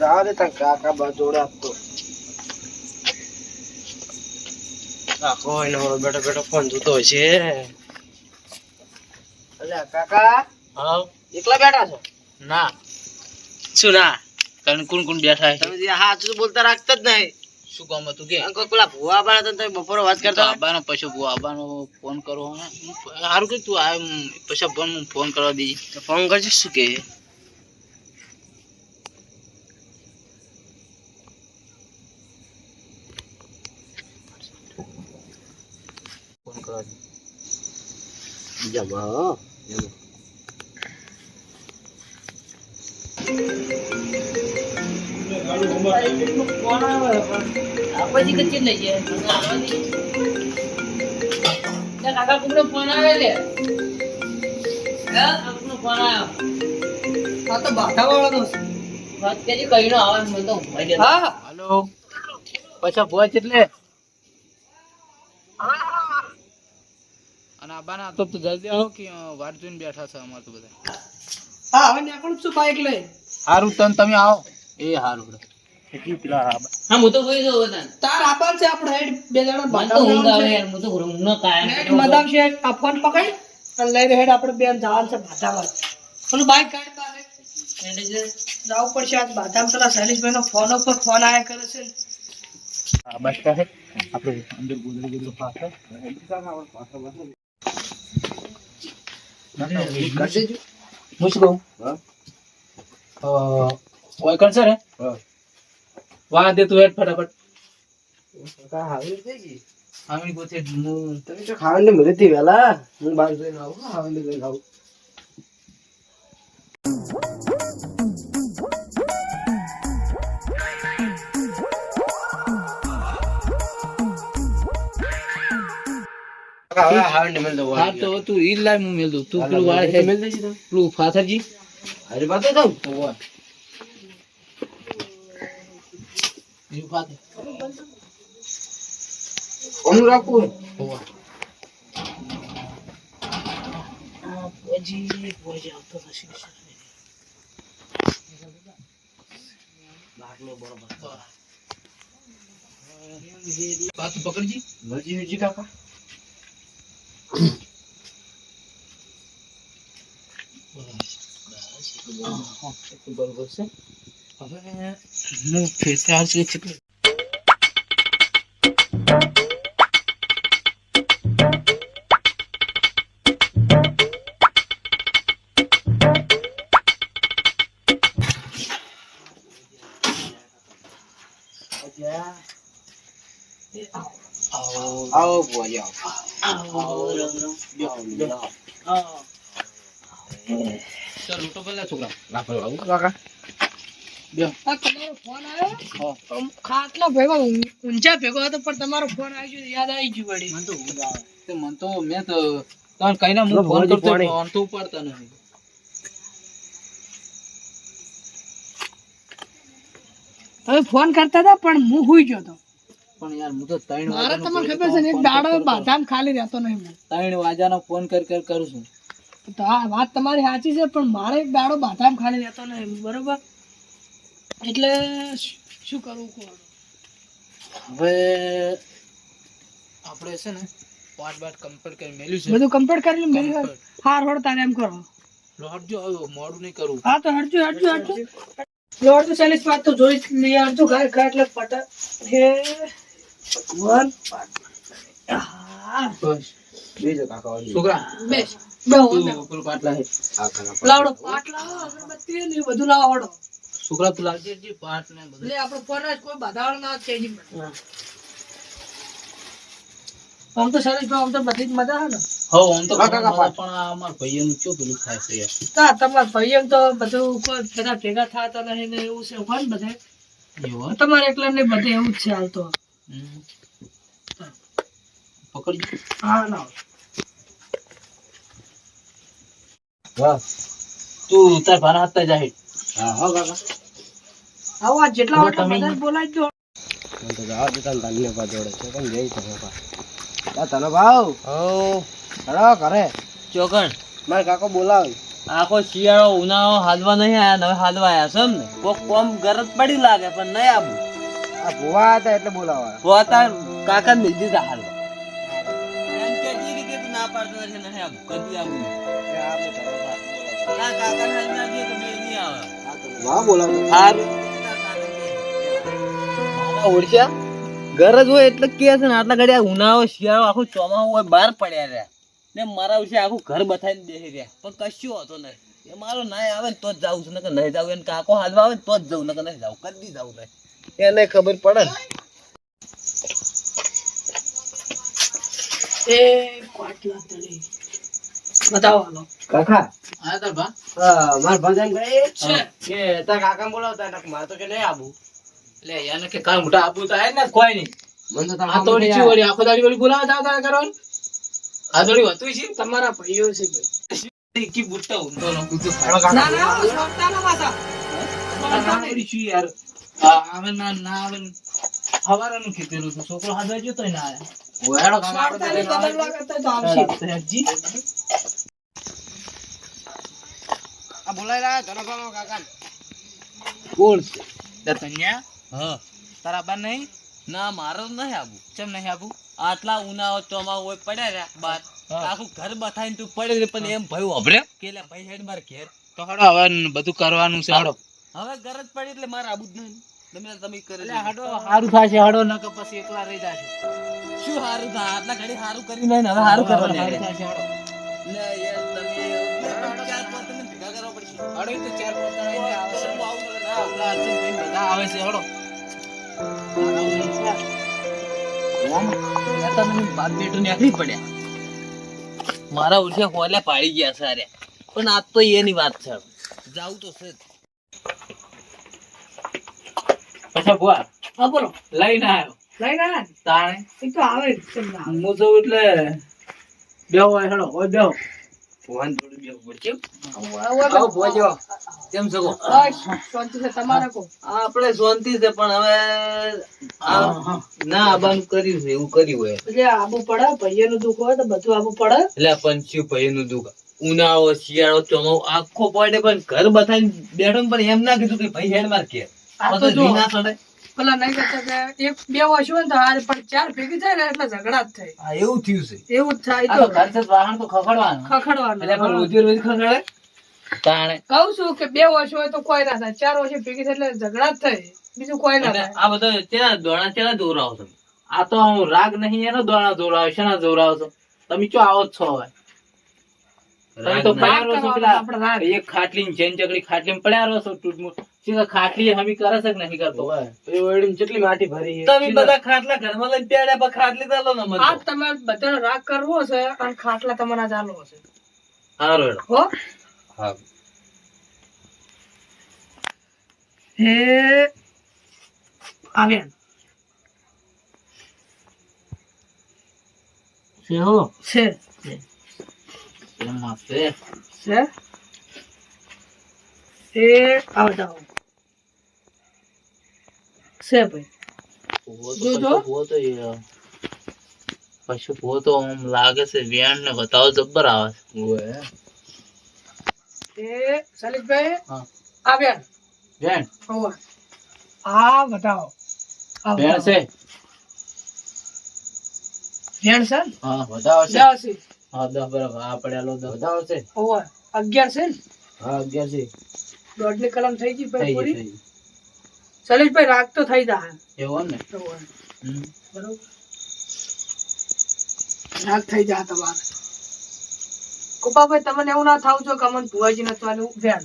જવા દે તાર કાકા બા જોડે આપતો કાકો એનો ઓલો બેઠો બેઠો ફોન જોતો હોય છે અલ્યા કાકા હા એકલા બેઠા છો ના શું ના કારણ કોણ કોણ બેઠા છે તમે જે હાચું તો બોલતા રાખતા જ નહીં શું કામ હતું કે કોઈ પેલા ભુવા બાળા તો તમે બપોરે વાત કરતા. આબાનો પછી ભુવા આબાનો ફોન કરો સારું કે તું આ પછી ફોન ફોન કરવા તો ફોન કરજો શું કે જમા પછી કચ્છી લઈ જાય કાકા કુકડો ફોન આવે લે ફોન આવ્યો આ તો બાધા વાળો તો વાત કેજી કઈ નો આવે મને તો ઊંઘાઈ ગયો. હા હાલો પછી પહોંચ એટલે અને આબાના તો તો જલ્દી આવો કે વાટ જોઈને બેઠા છે અમારે તો બધા. હા હવે નીકળું છું બાઈક લઈ. સારું તને તમે આવો. એ સારું પેલા હા હું તો કોઈ દઉં તને. તાર આપણ છે આપણે હેડ બે જણા મને તો આવે યાર હું તો ઊંઘ નો કાયમ હેડ મદામ છે આ પકડ અને લઈને હેડ આપણે બેન જવાનું છે બાધામાં. પેલું બાઈક કાઢ એટલે જવું પડશે આજ બાધામાં. પેલા શૈલેષભાઈ નો ફોન ઉપર ફોન આયા કરે છે. આપણે અંદર ગોદડી ગોદડી પાસે હું શું કહું ઓય કરશે રે હા. વાહ દે તું હેડ ફટાફટ કાકા હાવી થઈ ગઈ આમની ગોથે હું તમે તો ખાવાની મળે હતી વહેલા હું બહાર જઈને આવું ખાવાની લઈને આવું મળે તો તો. તું ઈ લાય હું મેલ દઉં તું પેલું વાળ છે. તો મળે પેલું ફાથરજી. હારી વાત તો જાઉં. ઈ ફાથર ઓનું રાખવું હોય. પછી પછી આવતો થશે લાગલો બરોબર. બાત પકડજી. મરજી વીરજી કાકા. બરોબર છે હવે હું ફેરથી આવશે કેટલું આવો ભુવાજી, આવો. ચાલ લૂંટો પેલા છોકરા ના ભાઈ, આવું કાકા આ તમારો ફોન આવ્યો? આમ ખાટલા ભેગો ઊં- ઊંચા ભેગો હતો પણ તમારો ફોન આવી ગયો યાદ આવી ગયું વળી. મને તો ઊંઘ આવે. તે મને તો મેં તો તને કહીને હું લો, ફોન ભોજી કરતો પાણી. ફોન તો ઉપાડતા નથી. તમે ફોન કરતા હતા પણ હું હુઈ ગયો હતો પણ યાર હું તો ત્રણ વાગ્યાનો તમને ખબર છે ને એક દાડો બાધામ ખાલી રહેતો નહીં. ત્રણ વાગ્યાનો ફોન કર કર કરું છું. તો આ વાત તમારી સાચી છે પણ મારે એક દાડો બાદામ ખાલી રહેતો નહીં બરોબર? એટલે શું કરવું કહો? હવે આપણે છે ને વાત વાત કમ્પ્લીટ કરી મેલ્યું છે. બધું કમ્પ્લીટ કરી Complete. હાર હોડ તારે એમ કરો. લોટ જો આવ્યો મોડું નહીં કરું. હા તો હટજો હટજો હટજો. લોડ તો ચાલીસ વાત તો જોઈ લઈ આવજો ઘર ઘર એટલે પટ હે ભગવાન હા. બસ. બેજો કાકા છોકરા બેસ બે હો, બે. તું પેલું પાટ લાવે હા, કાકા, લાવડો પાટ અગરબત્તી ને બધું લાવડો છોકરા તું લાવજે જે પાટ ને બધું. એટલે આપણો ફોન કોઈ બાધાવાળો ના છે જી આમ તો શરીર આમ તો બધી જ મજા ને. હો આમ તો હા, કાકા, પણ આ અમારા ભાઈઓનું શું પેલું થાય છે તા તમારા ભાઈ તો બધું કોઈ બધા ભેગા થતા નહીં ને એવું છે હોય ને બધે? તમારે એકલા ને બધે એવું જ છે હાલ તો. પકડજો હા ના. તું તાર ભાના હાથતા જાહે હા, હા, કાકા. આવો જેટલા ઓટો બધા દો મને તો જવા દે ધન્યવાદ જોડે. છે પણ જઈ તમે પા તને ભાવ. હરો કરે ચોકણ મારે કાકો બોલાવે. આખો શિયાળો ઉનાળો હાલવા નહીં આયા નવે હવે હાલવા આયા છે ને? કોક કોમ ગરજ પડી લાગે પણ નહીં આવું. આ ભુવા હતા એટલે બોલાવા પોતા કાકા ને દીધા હાલવા. નહીં આવું કદી આવું. ના કાકા ને ના દે તો મેં નહીં આવે. વાહ બોલાવો હારું ઓળખ્યા? ગરજ હોય એટલે કે છે ને આટલા ઘડી ઉનાળો શિયાળો આખું ચોમાસું હોય બહાર પડ્યા રહ્યા. ને મારા વિશે આખું ઘર બતાવીને બેસી રહ્યા. પણ કશું હોતો નહીં. એ મારો નાય આવે ને તો જ જાવું છે નકર નહીં જાઉં. એને કાકો હાલવા આવે ને તો જ જવું નકર નહીં જાઉં. કદી જાઉં નહીં. એને ખબર પડે ને. એ પાટલા તળી. બતાવો કાકા? હા તાર બા માર ભાંજાને કહે કે તાર કાકા બોલાવતા હતા મારે તો કે નહીં આવું લે યાને કે કાલ મોટા આપું તો આય ને કોઈ નહીં. મને તો આ તો વળી વળી આખો દાડી વળી બોલાવા જાવ તારે કરવાનું. આ થોડી હોતું છે. તમારા ભાઈઓ છે ભાઈ. કી બુટ્ટા ઊંધો નો ના ના સોંપતા ના માથા સોંપતા છું યાર? આવે ના ના આવે હવારાનું કીધેલું છોકરો હાજર જતો તોય ના તો આવશે. હેજી આ બોલાઈ રહ્યા ધનો કાકા કોણ છે? દતન્યા હા. તારા બા નહીં? ના મારો નહીં આવું ચમ નહીં આપું આટલા ઉનાળો ચોમાસું હોય પડ્યા રહ્યા બાર. આખું ઘર બથાઈને તું પડે પણ એમ ભયું અભરે કે ભાઈ હેડ માર ઘેર. તો હડો હવે બધું કરવાનું છે હડો. હવે ગરજ પડી એટલે મારે આવું જ નહીં તમે તમે કરે એટલે હડો સારું થશે હડો ન કે પછી એકલા રહી જશે. શું સારું થાય? આટલા ઘડી સારું કરી નહીં હવે સારું કરવાનું સારું હડો. લે યાર. ચાર પાંચ જણા બધા આવે છે મારા ઉઠે હોલે પાડી ગયા સારે પણ આજ તો એની વાત છે. જાવ તો છે. પછી બુઆ હા બોલો. લઈને આવ્યો. લઈને આયા ને? તાણે. એ તો આવે હું એટલે બેહો હોય હેડો હોય બેહો. ભગવાન જોડે બેસવું પડશે. આવો ભોજો. કેમ છો? કહો? શાંતિ છે તમારે કહો. આપણે શાંતિ છે પણ હવે ના આબાનું કર્યું છે એવું કર્યું હોય. એટલે આબુ પડે ભાઈઓનું દુઃખ હોય તો બધું આબુ પડે? એટલે પંચ્યું ભાઈ નું દુઃખ. ઉનાળો શિયાળો ચોમાવો આખો પડે પણ ઘર બતાવીને બેઠો ને પણ એમ ના કીધું કે ભાઈ હેડ માર કે તો ના પેલા નહીં કરતા એક બે વર્ષ હોય ને તો હારે પણ ચાર ભેગી થાય ને એટલે ઝઘડા જ થાય. હા એવું થયું છે. એવું જ થાય તો ઘર છે વાહન તો ખખડવાનું. ખખડવાનું એટલે પણ રોજ રોજ ખખડે તાણે. કહું છું કે બે વર્ષ હોય તો કોઈ ના થાય. ચાર વર્ષે ભેગી થાય એટલે ઝઘડા જ થાય. બીજું કોઈ ના થાય. આ બધા ત્યાં દોણા ત્યાં દોરાવો તમે? આ તો હું રાગ નહીં એનો દોણા દોરાવો છે ના દોરાવ છો? તમે ચો આવો જ છો હવે? તમે તો પડ્યા રહો છો પેલા એક ખાટલી ચેન ચકડી ખાટલી પડ્યા રહો છો ટૂંકમાં. સીધા ખાટલી હમી કરે છે કે નહીં કરતો? એ ઓરડીમાં કેટલી માટી ભરી છે? તમે બધા ખાટલા ઘરમાં લઈને પ્યાડ્યા પર ખાટલી ચાલો ને મને આ તમે બધાનો રાગ કરવો છે અને ખાટલા તમારા ચાલો છે હારો હો? હા. હે આવ્યા છે હો? છે. એમાં છે. છે? એ આવો જાઓ. છે ભાઈ. ભૂવો જો, તો જો. પછી ભૂવો તો એ, પછી ભૂવો તો આમ લાગે છે વેણ ને બતાવો જબ્બર આવે છે. એ સલીશભાઈ હા. આવ્યા વેણ. હોવે. આ બતાવો. આ વેણ. છે? વેણ છે? ને? હા બતાવો છે. હા દસ બરાબર. આ પડેલો દસ. બતાવો છે. હોવે. અગિયાર છે ને? હા અગિયાર છે. દોઢની કલમ થઈ ગઈ થઈ ભાઈ પૂરી? સલીશભાઈ રાગ તો થઈ જાય એવું ને? બરોબર. રાગ થઈ જાય તમારે. ગોપાભાઈ તમને એવું ના થાવ જો કે અમને ભુવાજી નથી વાલું વેણ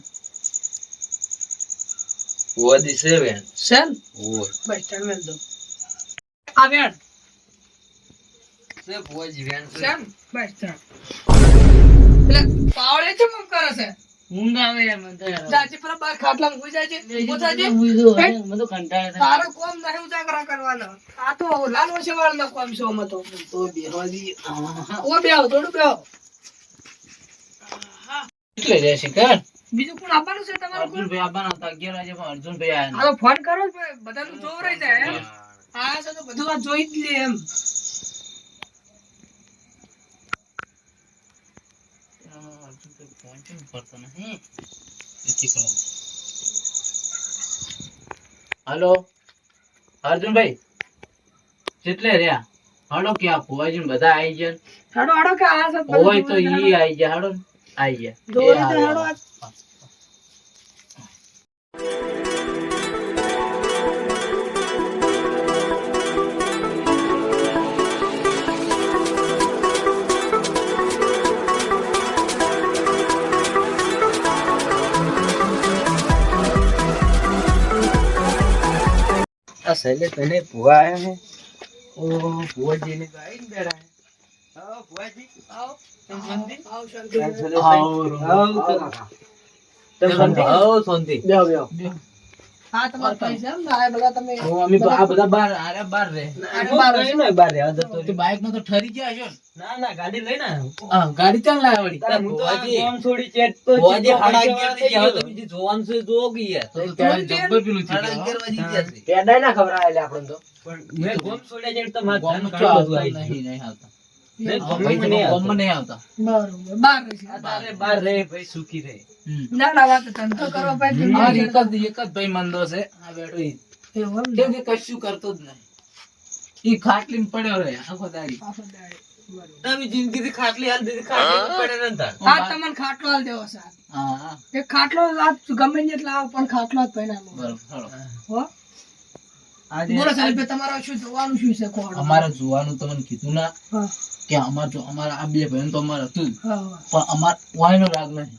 ભુવાજી છે બેન. છે ને? ઓય બસ તમે દો. આ વેણ છે ભુવાજી બેન છે. બસ ચાલ. એટલે પાવડે છે મમ કરે છે? ઊંઘ આવે મને તો યાર. જાજી બાર ખાટલામાં છે ઊભો થાય છે ઊંઘી જવું હોય ને, મને તો કંટાળો થાય. તારો કોમ નહીં ઉજાગરા કરવાનો. આ તો લાલ વસેવાળ નો કોમ છે આમાં તો. તો બેહવા ઓ બેહો થોડું બેહો. એટલે કે બીજું કોણ આપવાનું છે તમારું? અર્જુનભાઈ આવવાના હતા અગિયાર વાગે પણ અર્જુનભાઈ આવ્યા આ ફોન કરો બધાનું જોવરાઈ જાય હા. છે તો બધું આ જોઈ જ લે એમ. નહીં. પહોંચી પડતો નહીં એથી કરો હલો. અર્જુનભાઈ કેટલે રહ્યા? હડો ક્યાં ફુવાજી બધા આવી ગયા. હાડો હાડો કે આ સર હોય તો ઈ આવી ગયા હડો આવી ગયા. દોરી. હાડો આ- શૈલેષ તને ભુવા આવ્યા હે ઓ ભુવાજી ને ગાઈ ને બેઠા હે આવો ભુવાજી આવો. શાંતિ? આવો, શાંતિ. આવો, આવો શાંતિ? આવો શાંતિ બેહો બેહો હા તમારા પૈસા એમ ને? બધા તમે અમે તો આ બધા બાર આરે બાર રે હું કઈ નઈ બહાર રહેવા જતો તો રહ્યો. નો તો ઠરી ગયા છો ના ના ગાડી લઈને આવ્યો. હા ગાડી ચાલ લાવે વળી હું તો આ છોડી ચેટ તો પૈસા અગિયાર વાળા થઈ ગયો. તમે જે જોવાનું છે એ જોવો તો ત્યારે જબ્બર પેલું થઈ સાડા ગયું, અગિયાર ગયા છે. પેડાય ના ખવડાવે લે આપણને તો પણ મેં ગામ છોડ્યા ચેટ તો. મારે આવી ગયું. નહીં, નહીં આવતા. કશું કરતો જ નહીં. ઈ ખાટલીમાં પડ્યો રહે આખો દાડી. ખાટલી હાલ દીધી ખાટલી પડે ને તાર. આ તમને ખાટલો હાલ દેવો છે. હા એ ખાટલો ગમે ને એટલે આવો પણ ખાટલો જ પહેરાવો. બરોબર હો? આજે બોલો સાહેબ તમારે શું જોવાનું શું છે કોણ અમારે જોવાનું તમને કીધું ના. હા. કે અમાર જો અમારા આ બે બહેન તો અમાર હતું. પણ અમાર વાયનો રાગ નહીં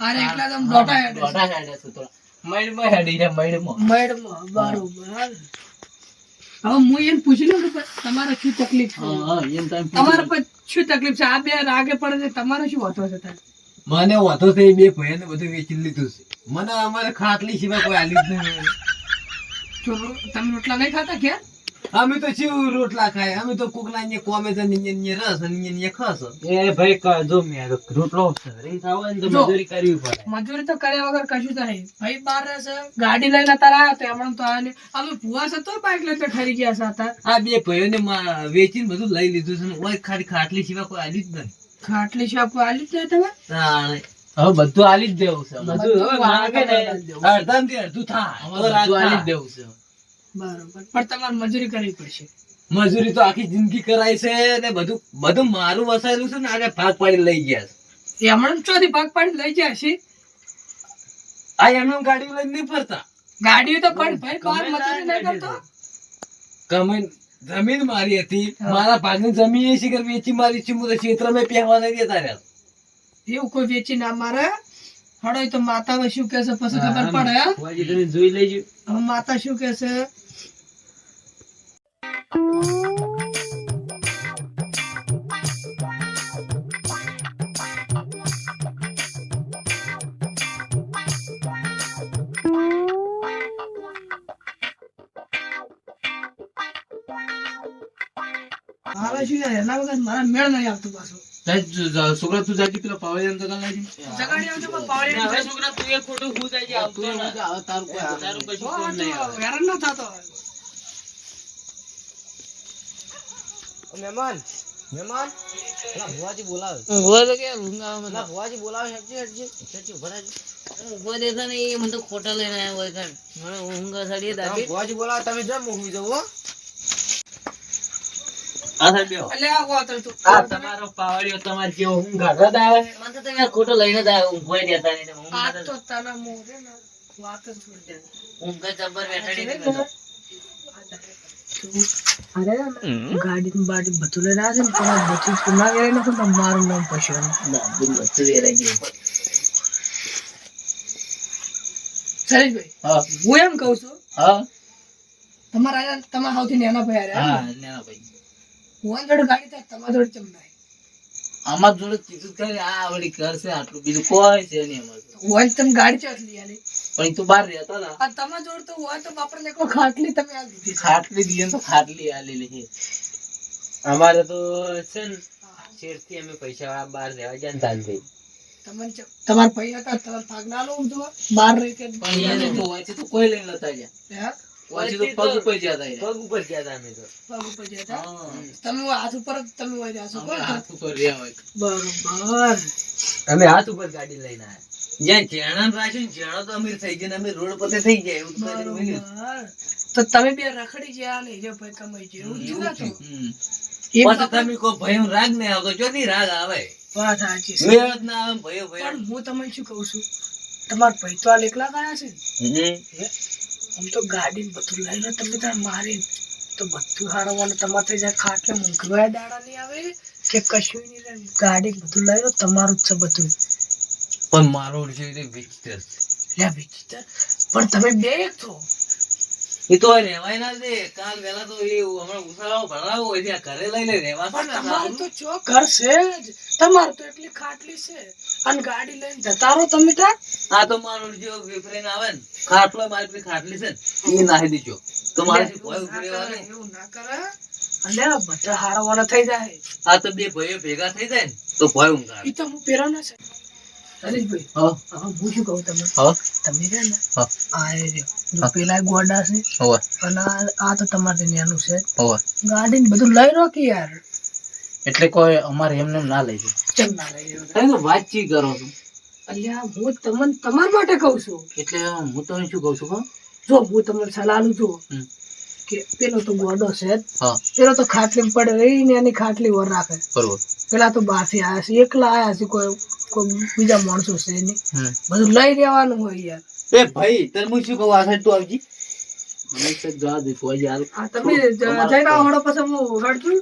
અરે એકલા તો આમ દોઢા હેડે છે. દોઢા હેડે છે થોડા. મૈડમાં હેડી રહ્યા, મૈડમાં. મેડમાં, બરોબર હવે હું એને પૂછી લઉં કે તમારે શું તકલીફ છે હા, હા, એમ તમે તમારે પર શું તકલીફ છે આ બે રાગે પડે છે તમારે શું વાતો છે તારે? મને વાંધો છે એ બે ભાઈને બધું વેચી લીધું છે મને અમારે ખાટલી સિવાય કોઈ આલી જ નહીં તો તમે રોટલા નહીં ખાતા કે અમે તો શું રોટલા ખાય અમે તો કોકના અહીંયા કોમે છે ને રસ ને ને ખસ એ ભાઈ ક- જો મેં રોટલો સરી થાવ ને તો મજૂરી કરવી પડે. મજૂરી તો કર્યા વગર કશું થાય નહીં. ભાઈ બહાર રહેશે ગાડી લઈને તાર આયો તો એમણે તો આને અમે ભુવા છે તો બાઈક લઈને ખરી ગયા છે આ બે ભાઈઓને મા- વેચીને બધું લઈ લીધું છે ને ઓય ખાલી ખાટલી સિવાય કોઈ આલી જ નહીં. ખાટલી શાપ આલી જ નહીં તમે? હા હવે બધું આલી જ દેવું છે. બધું હવે માંગે ને અડધામાંથી અડધું થા હવે તો બધું આલી જ દેવું છે. બરોબર. પણ તમારે મજૂરી કરવી પડશે. મજૂરી તો આખી જિંદગી કરાય છે ને બધું બધું મારું વસાયેલું છે ને આજે ભાગ પાડી લઈ ગયા છે. એમણે ચોથી ભાગ પાડી લઈ ગયા છે. આ એમણે ગાડી લઈને નહીં ફરતા? ગાડી તો પણ ભાઈ કોણ મજૂરી નહીં કરતો. કમેન જમીન મારી હતી. મારા ભાગની જમીન એ શિખર વેચી મારી છે. હું તો ક્ષેત્રમાં પહેવા નહીં દેતા રહ્યા. એવું કોઈ વેચી ના મારે. હડો તો માતા શું કે છે પછી ખબર પડે તમે જોઈ લેજો. હવે માતા શું કે છે મારે શું યાર? એના વગર મારા મેળ નહીં આવતું પાછું. છોકરા તું જાજી પેલા પાવડિયાને તો કાલ જગાડી આવજો પણ પાવડી હવે છોકરા તું એ ખોટું હું જાય આવતો તું ના. કે હવે તારું કોઈ તારું કશું હા, કામ નહીં તો આવે. હેરાન ના થતો મહેમાન મહેમાન. પેલા ભુવાજી બોલાવે. ઊંઘવા તો ભુવાજી બોલાવે હેડજી હેડજી. હેડજી ઊભા રહેજો. દેતા નહીં, એ મને તો ખોટા લઈને આવ્યો હોય કાન. મને ઊંઘ સડીએ પેલા ભુવાજી બોલાવે તમે જમ ઊંઘી જાવ હો આ સાહેબ બેહો. એટલે આ વાત હતું. આ તમારો પાવડિયો તમારે જેવો ઊંઘ ઘરત આવે મને તો તમે ખોટો લઈને જ આવ્યા, ઊંઘવા દેતા નહીં. ઊંઘ તો તને મોઢે ને વાત જ છોડી દે. ઊંઘ જ જબ્બર બેઠાડી હતી મેં તો. અરે ગાડી બાડી બધું લઈને આવે છે ને તમારે બધું જ ના વેરાય નાખો પણ મારું નામ પછી બધું વેરાઈ ગયું. શૈલેષભાઈ હા હું એમ કઉ છું હા તમારા તમારા સૌથી નાના ભાઈ હા નાના ભાઈ હું જોડે ગાડી થાય તમારા જોડે ચમ નહીં અમાર જોડે કીધું જ આ વળી કરશે આટલું બીજું કોઈ છે નહીં અમારે. હોય તમે ગાડી ચાલી લઈ આલી પણ તું બહાર રહેતો હતા. આ તમારા જોડે તો હોય તો બાપર લેકો ખાટલી તમે આ દીધી છે. ખાટલી દીએ તો ખાટલી આલેલી લે અમારે તો છે ને શેરથી અમે પૈસા બહાર રહેવા જાય ને તમારે ચમ- તમારા હતા તમારા ભાગ ના લો બહાર રહી કે પૈસા હોય છે તો કોઈ લઈ લેતા ગયા. હે? તો પગ ઉપર જતા રહ્યા. પગ ઉપર ગયા તા અમે તો. પગ ઉપર જતા હા. તમે હાથ ઉપર તમે હોય રહ્યા છો હાથ ઉપર રહ્યા હોય. બરોબર. અમે હાથ ઉપર ગાડી લઈને આવ્યા જ્યાં જેણા રાખ્યું ને તો અમીર થઈ ગયા અમે રોડ પર થઈ ગયા એવું તો તમે બે રખડી ગયા ને જે ભાઈ કમાઈ જાય એવું જ ના એ પાછો તમે કહો ભયો રાગ નહીં આવતો. રાગ આવે. વાત સાચી મેળ ના આવે ભયો ભયો. પણ હું તમને શું કહું છું? તમારા ભાઈ તો આ એકલા ગયા છે આમ તો ગાડી બધું લઈને તમે ત્યાં મારી તો બધું હારવાનું તમારે થઈ જાય ખાટલે મૂંઘવાય દાડા નહીં આવે કે કશું નહીં રહે. ગાડી બધું લઈ લો તમારું જ છે બધું પણ મારો તે વિચિત્ર. લે વિચિત્ર પણ તમે બે એક છો એ તો હવે રહેવાય ના દે કાલ વેલા તો એ હમણાં ઉસાળાઓ ભરાવો હોય ત્યાં ઘરે લઈને રહેવા પણ તમારું તો જો ઘર છે જ. તમારું તો એટલી ખાટલી છે. અને ગાડી લઈને જતા રહો તમે ત્યાં. આ તો મારો જો વિફરેન આવે ને ખાટલો મારી પેલી ખાટલી છે ને એ નાખી દીજો તો મારે ના બધા એવું ના કરે. અને બધા હારવાના થઈ જાય. આ તો બે ભાઈઓ ભેગા થઈ જાય ને તો ભય ઊંઘાડે. એ તો હું પહેરવાના છે. હરીશભાઈ હા, હું. શું કહું તમે હા, તમે છે ને આ પેલા ગોડા છે હોવે, અને આ તો તમારે ત્યાંનું છે હોવે. ગાડી ને બધું લઈ રો કે યાર એટલે કોઈ અમારે એમને ના લઈ જાય. ચમ ના લઈ રહ્યો તમે તો વાતચીત કરો છો. અલ્યા હું તમને તમારા માટે કહું છું. એટલે હું તમને શું કહું છું? જો હું તમને સલાહ લઉં છું કે પેલો તો ગોડો છે. પેલો તો ખાટલી પડે રહી ને એની ખાટલી વર રાખે. બરોબર. પેલા તો બહારથી આયા છે. એકલા આયા છે કોઈ કોઈ બીજા માણસો છે નહીં. બધું લઈ રહેવાનું હોય યાર. એ ભાઈ તને હું શું કહું? આ સાઈડ તું આવજી. મને એક જ જવા દે કોઈ યાર આ તમે જઈને આવો હળો પછી હું હળજું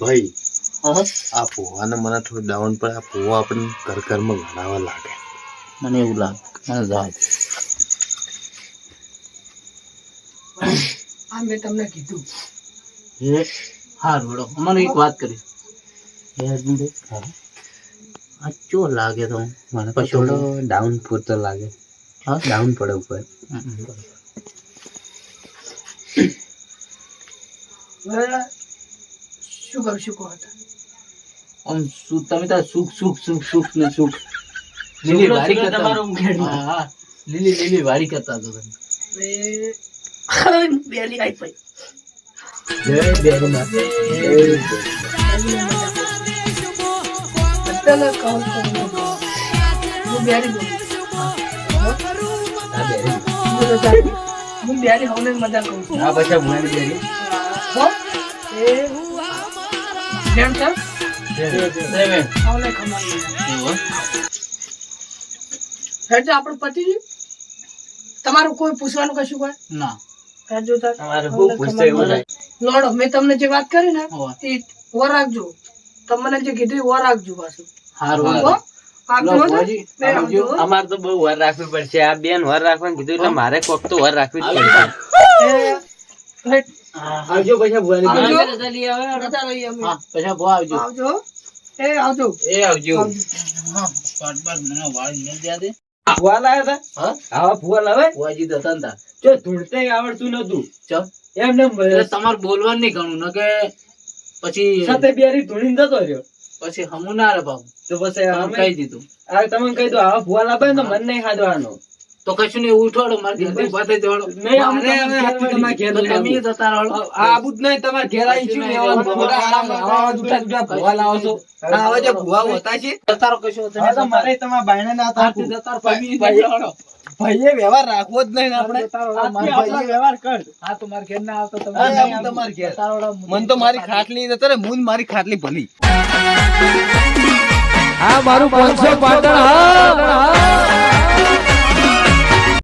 ભાઈ આ પોવાને મને થોડું ડાઉન પડે. આ પોવા આપણને ઘર ઘરમાં ગણાવા લાગે. મને એવું લાગે. મને જવા. દે આ મેં તમને કીધું. હા? રોડો. મને એક વાત કરી. એ અર્જુનભાઈ, આ ચો લાગે તો? મને તો થોડો ડાઉન પૂરતો લાગે. હા? ડાઉન પડે ઉપર. શું કહો આમ સુ- તમે તાર સુખ સુખ સુખ સુખ ને સુખ. લીલી છોકરો કરતા. તમારો હા, હા. લીલી લીલી કરતા હતા તમે. બેલી આઈ પઈ. જય કહું છું હું કહું. હું બેરી બોલું. હું બેરી હોને મજા કહું છું. આ પછી ભૂલી બેરી. હો? એ જેમ છે? આપણે પતી તમારું કોઈ પૂછવાનું કશું કોઈ? ના. લોડો મેં તમને જે વાત કરી ને એ રાખજો. તમને જે કીધું એ રાખજો પાછું. અમારે તો બહુ વાર રાખવી પડશે. આ બેન વર રાખવાનું કીધું એટલે મારે કોક તો વર રાખવી જ પડશે. એ, આવજો ભુવા એ આવજો. એ આવજો આવજો. હા પાટ પાટ મને વાળી મેલ દ્યા દે ફુવા લાવ્યા હતા હા? આવા ફુવા લાવે? ભુવાજી તો હતા જો ધૂળતે આવડતું નતું. એમને તમારે બોલવાનું નહીં ઘણું ન કે પછી સાથે બેરી ધૂણી જતો રહ્યો. પછી હમુ ના રે બાબુ તો પછી અમે કહી દીધું. આ તમે કહી દો આવા ફુવા લાવે તો મન નહીં ખાધવાનો તો કશું નહીં ઉઠવાડો મારે ઘેરથી પાસે જવાડો તમે ઘેર તમે જતા રહો. આ આબુ જ નહીં તમારે ઘેર આવી છું જુઠ્ઠા જુઠ્ઠા ભુવા લાવો છો. આવા જે ભુવા હોતા છે. જતા કશું હોતું હવે તો નહીં. મારે તમારા બાયણે ના આરતી ભાઈએ વ્યવહાર રાખવો જ નહીં આપણે. વ્યવહાર કર. હા તો મારા ઘેર ના આવતો તમે હા, નહીં આવું આવતો. તમારા ઘેર. મન તો મારી ખાટલી અત્યારે મૂન મારી ખાટલી ભલી. હા મારું પાંચસો પાટણ હા.